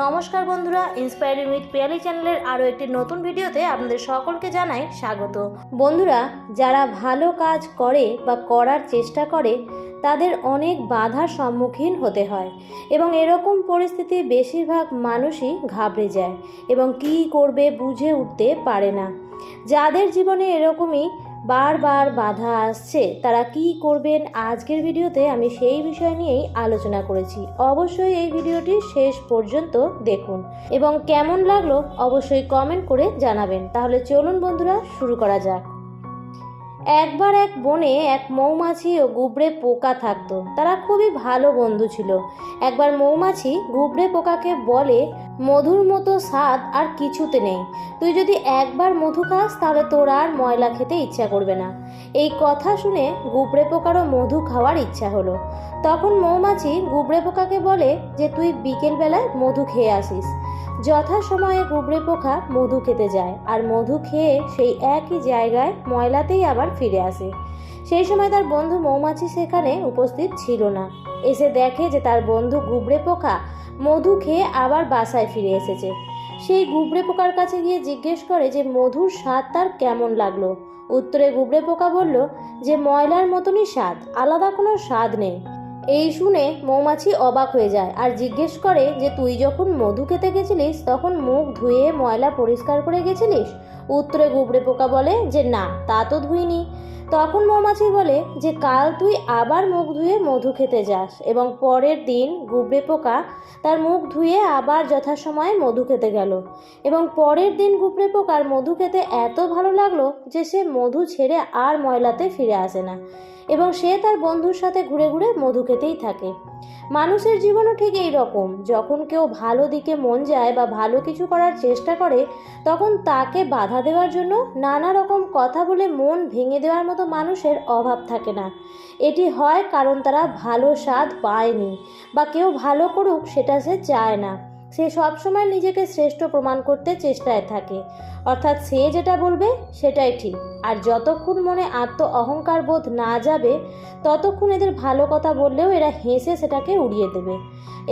নমস্কার বন্ধুরা inspiring with Piyali চ্যানেলের আরও একটি নতুন ভিডিওতে আপনাদের সকলকে জানাই স্বাগত। বন্ধুরা, যারা ভালো কাজ করে বা করার চেষ্টা করে, তাদের অনেক বাধার সম্মুখীন হতে হয় এবং এরকম পরিস্থিতি বেশিরভাগ মানুষই ঘাবড়ে যায় এবং কী করবে বুঝে উঠতে পারে না। যাদের জীবনে এরকমই বারবার বাধা আসছে, তারা কি করবেন আজকের ভিডিওতে আমি সেই বিষয় নিয়েই আলোচনা করেছি। অবশ্যই এই ভিডিওটি শেষ পর্যন্ত দেখুন এবং কেমন লাগল অবশ্যই কমেন্ট করে জানাবেন। তাহলে চলুন বন্ধুরা, শুরু করা যাক। একবার এক বনে এক মৌমাছি ও গুবড়ে পোকা থাকতো। তারা খুবই ভালো বন্ধু ছিল। একবার মৌমাছি গুবড়ে পোকাকে বলে, মধুর মতো স্বাদ আর কিছুতে নেই। তুই যদি একবার মধু খাস, তাহলে তোর আর ময়লা খেতে ইচ্ছা করবে না। এই কথা শুনে গুবড়ে পোকারও মধু খাওয়ার ইচ্ছা হলো। তখন মৌমাছি গুবড়ে পোকাকে বলে যে, তুই বিকেলবেলায় মধু খেয়ে আসিস। যথাসময়ে গুবড়ে পোকা মধু খেতে যায়, আর মধু খেয়ে সেই একই জায়গায় ময়লাতেই আবার ফিরে আসে। সেই সময় তার বন্ধু মৌমাছি সেখানে উপস্থিত ছিল না। এসে দেখে যে তার বন্ধু গুবড়ে পোকা মধু খেয়ে আবার বাসায় ফিরে এসেছে। সেই গুবড়ে পোকার কাছে গিয়ে জিজ্ঞেস করে যে, মধুর স্বাদ তার কেমন লাগল? উত্তরে গুবড়ে পোকা বলল, যে ময়লার মতনই স্বাদ, আলাদা কোনো স্বাদ নেই। এই শুনে মৌমাছি অবাক হয়ে যায় আর জিজ্ঞেস করে যে, তুই যখন মধু খেতে গেছিলিস, তখন মুখ ধুয়ে ময়লা পরিষ্কার করে গেছিলিস? উত্তরে গুবড়ে পোকা বলে যে, না, তা তো ধুইনি। তখন মৌমাছি বলে যে, কাল তুই আবার মুখ ধুয়ে মধু খেতে যাস এবং পরের দিন গুবড়ে পোকা তার মুখ ধুয়ে আবার যথাসময়ে মধু খেতে গেল। এবং পরের দিন গুবড়ে পোকার মধু খেতে এত ভালো লাগল যে, সে মধু ছেড়ে আর ময়লাতে ফিরে আসে না এবং সে তার বন্ধুর সাথে ঘুরে ঘুরে মধু খেতেই থাকে। মানুষের জীবনও ঠিক এই রকম। যখন কেউ ভালো দিকে মন যায় বা ভালো কিছু করার চেষ্টা করে, তখন তাকে বাধা দেওয়ার জন্য নানা রকম কথা বলে মন ভেঙে দেওয়ার মতো মানুষের অভাব থাকে না। এটি হয় কারণ তারা ভালো স্বাদ পায়নি বা কেউ ভালো করুক সেটা সে চায় না। সে সবসময় নিজেকে শ্রেষ্ঠ প্রমাণ করতে চেষ্টায় থাকে। অর্থাৎ সে যেটা বলবে সেটাই ঠিক। আর যতক্ষণ মনে আত্ম অহংকার বোধ না যাবে, ততক্ষণ এদের ভালো কথা বললেও এরা হেসে সেটাকে উড়িয়ে দেবে।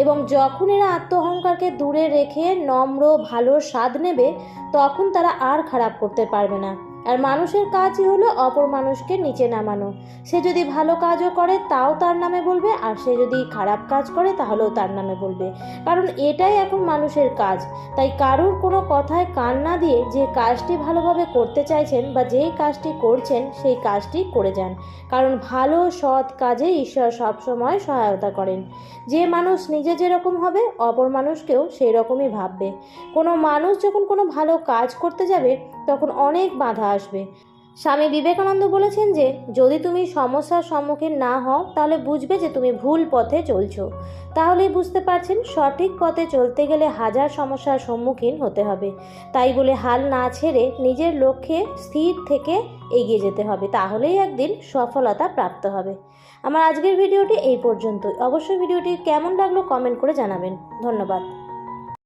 এবং যখন এরা আত্ম অহংকারকে দূরে রেখে নম্র, ভালো স্বাদ নেবে, তখন তারা আর খারাপ করতে পারবে না। আর মানুষের কাজই হলো অপর মানুষকে নিচে নামানো। সে যদি ভালো কাজও করে, তাও তার নামে বলবে, আর সে যদি খারাপ কাজ করে, তাহলেও তার নামে বলবে। কারণ এটাই এখন মানুষের কাজ। তাই কারুর কোনো কথায় কান না দিয়ে যে কাজটি ভালোভাবে করতে চাইছেন বা যেই কাজটি করছেন, সেই কাজটি করে যান। কারণ ভালো, সৎ কাজে ঈশ্বর সবসময় সহায়তা করেন। যে মানুষ নিজে যেরকম হবে, অপর মানুষকেও সেই রকমই ভাববে। কোনো মানুষ যখন কোনো ভালো কাজ করতে যাবে, তখন অনেক বাধা আসবে। স্বামী বিবেকানন্দ বলেছেন যে, যদি তুমি সমস্যার সম্মুখীন না হও, তাহলে বুঝবে যে তুমি ভুল পথে চলছো। তাহলেই বুঝতে পারছেন, সঠিক পথে চলতে গেলে হাজার সমস্যার সম্মুখীন হতে হবে। তাই বলে হাল না ছেড়ে নিজের লক্ষ্যে স্থির থেকে এগিয়ে যেতে হবে। তাহলেই একদিন সফলতা প্রাপ্ত হবে। আমার আজকের ভিডিওটি এই পর্যন্তই। অবশ্যই ভিডিওটি কেমন লাগল কমেন্ট করে জানাবেন। ধন্যবাদ।